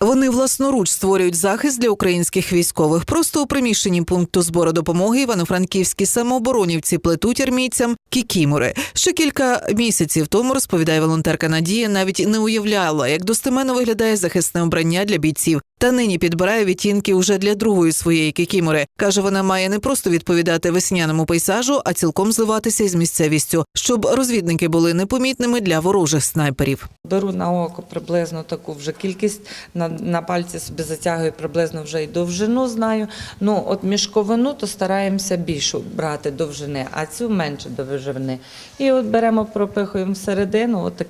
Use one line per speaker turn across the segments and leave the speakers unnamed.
Вони власноруч створюють захист для українських військових. Просто у приміщенні пункту збору допомоги івано-франківські самооборонівці плетуть армійцям кікімори. Ще кілька місяців тому розповідає волонтерка Надія, навіть не уявляла, як достеменно виглядає захисне обрання для бійців. Та нині підбирає відтінки уже для другої своєї кікімори. каже, вона має не просто відповідати весняному пейсажу, а цілком зливатися із місцевістю, щоб розвідники були непомітними для ворожих снайперів.
Беру на око приблизно таку вже кількість, на, на пальці собі затягую приблизно вже і довжину знаю. Ну, от мішковину, то стараємося більшу брати довжини, а цю менше довжини. І от беремо, пропихуємо всередину, от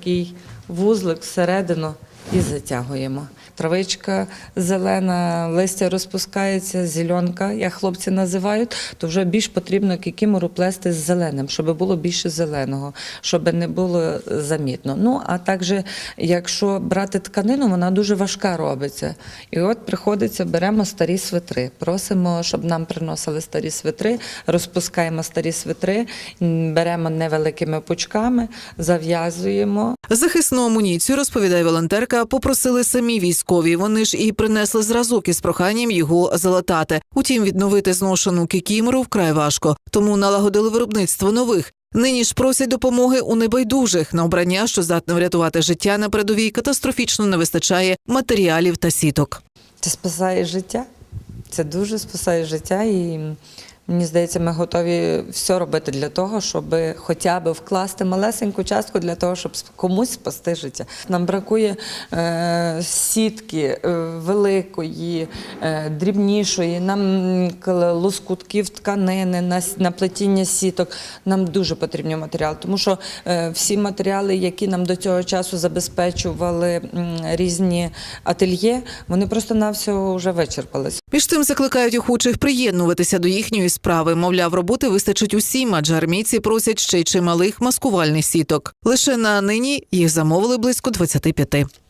вузлик всередину і затягуємо. Травичка зелена, листя розпускається, зеленка, як хлопці називають, то вже більш потрібно кікімору плести з зеленим, щоб було більше зеленого, щоб не було замітно. Ну, а також, якщо брати тканину, вона дуже важка робиться. І от приходиться, беремо старі свитри, просимо, щоб нам приносили старі свитри, розпускаємо старі свитри, беремо невеликими пучками, зав'язуємо,
Захисну амуніцію, розповідає волонтерка, попросили самі військові. Вони ж і принесли зразок із проханням його залатати. Утім, відновити зношену кікімору вкрай важко, тому налагодили виробництво нових. Нині ж просять допомоги у небайдужих на обрання, що здатне врятувати життя на передовій, катастрофічно не вистачає матеріалів та сіток.
Це спасає життя. Це дуже спасає життя, і мені здається, ми готові все робити для того, щоб хоча б вкласти малесеньку частку для того, щоб комусь спасти життя. Нам бракує е, сітки е, великої, е, дрібнішої, нам лоскутків тканини на, на плетіння сіток. Нам дуже потрібні матеріали, тому що е, всі матеріали, які нам до цього часу забезпечували м, різні ательє, вони просто на всього вже вичерпались.
Між тим закликають охочих приєднуватися до їхньої справи. Мовляв, роботи вистачить усім, адже армійці просять ще й чималих маскувальних сіток. Лише на нині їх замовили близько 25.